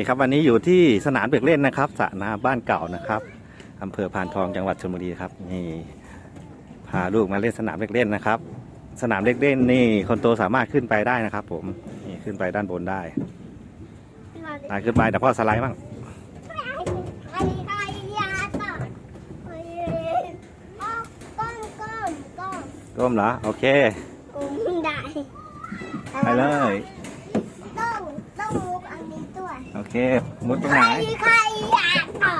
นี่ครับวันนี้อยู่ที่สนามเด็กเล่นนะครับสระน้ำบ้านเก่านะครับอำเภอพานทองจังหวัดชลบุรีครับนี่พาลูกมาเล่นสนามเด็กเล่นนะครับ สนามเด็กเล่นนี่คนโตสามารถขึ้นไปได้นะครับ ผมนี่ขึ้นไปด้านบนได้นายขึ้นไปแต่พ่อสไลด์บ้างใครใครยาต่อเฮ้ยก้มก้มก้มก้มเหรอโอเคก้มได้ไปเลย ต้องต้องมุกอันนี้ ด้วยโอเคมุดตรงไหนใครอยากต่อ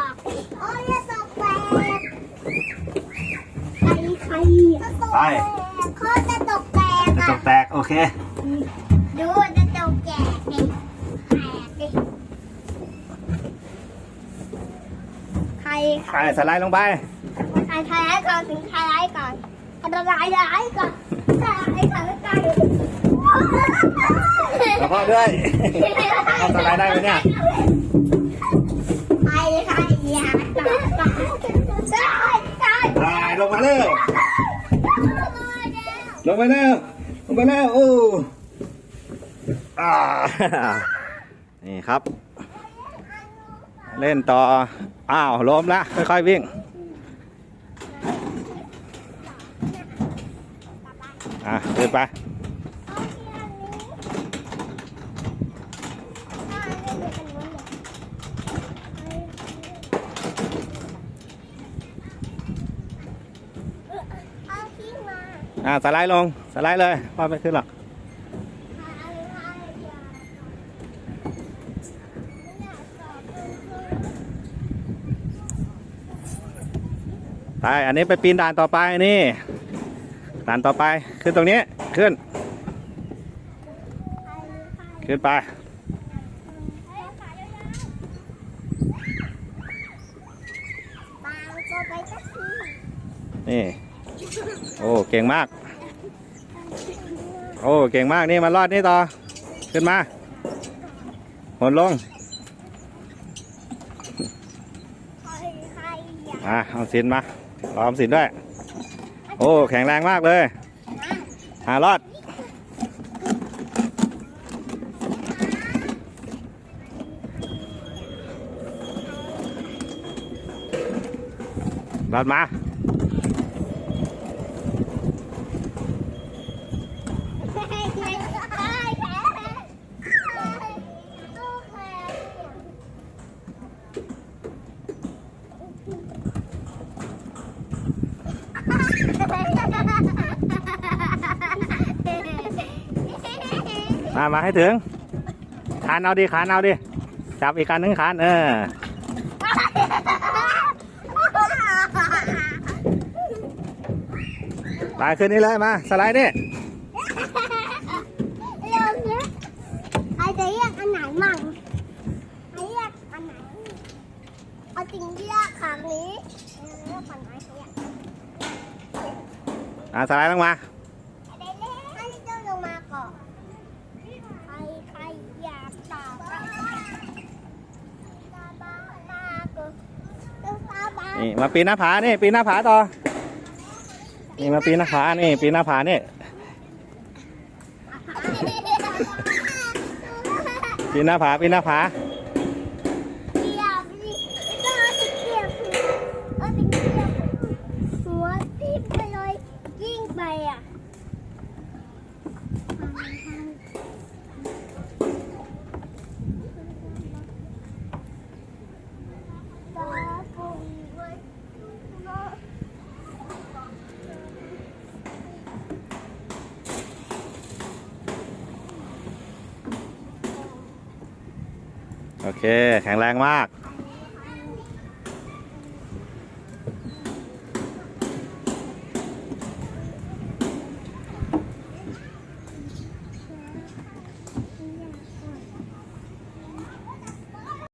โอ้ยจะตกแตกใครใครเขาจะตกแตกจะอะตกแตกโอเคดูจะตกแตกดิแตกดิใครไปสไลด์ลงไปใครใครไล่ก่อนถึงใครไล่ก่อนใครไล่ไล่ก่อนใครไล่ก่อนใครแล้วพ่อด้วยเอาสไลด์ได้ไหมเนี่ยใครใครอยากต่อต่อใช่ใช่ไปลงมาเร็วลงไปเร็วลงไปเร็วโอ้อ่านี่ครับ เล่นต่อ อ้าวล้มละค่อยๆวิ่งอะเดินไป เอาทิ้ง มาอะสไลด์ลงสไลด์เลยพ่อไม่ขึ้นหรอกไปอันนี้ไปปีนด่านต่อไปนี่ด่านต่อไปขึ้นตรงนี้ขึ้น ขึ้นไปบางก็ไปสักทีนี่ โอ้เก่งมาก โอ้เก่งมากนี่มารอดนี่ต่อ ขึ้นมาหนลงใครใครอยากอะเอาสินมารอออมสินด้วย โอ้แข็งแรงมากเลยหารอดรอดมา ใครใครใครใครโอเค มามาให้ถึงคานเอาดิคานเอาดิจับอีกคันหนึงคานเออไปขึ้นนี่เลยมาสไลด์นี่เริ่มเนี้ยใครจะเรียกอันไหนมั่งใครเรียกอันไหนเอาจริงที่เรียกครั้งนี้เออเรียกฝั่งไหนเขาอยากอะสไลด์ลงมา เด็กๆให้เจ้าลงมาก่อนใครใครอยากตอบตาบ้าตากูตาบ้า นี่มาปีนหน้าผานี่ปีนหน้าผาต่อ นี่มาปีนหน้าผานี่ปีนหน้าผานี่ปีนหน้าผาปีนหน้าผา เกียบดิก็เอาสิเกียบเอาสิเกียบหัวทิ่มไปเลยยิ่งไปอะ ตาปูไว้เนาะ โอเค แข็งแรงมาก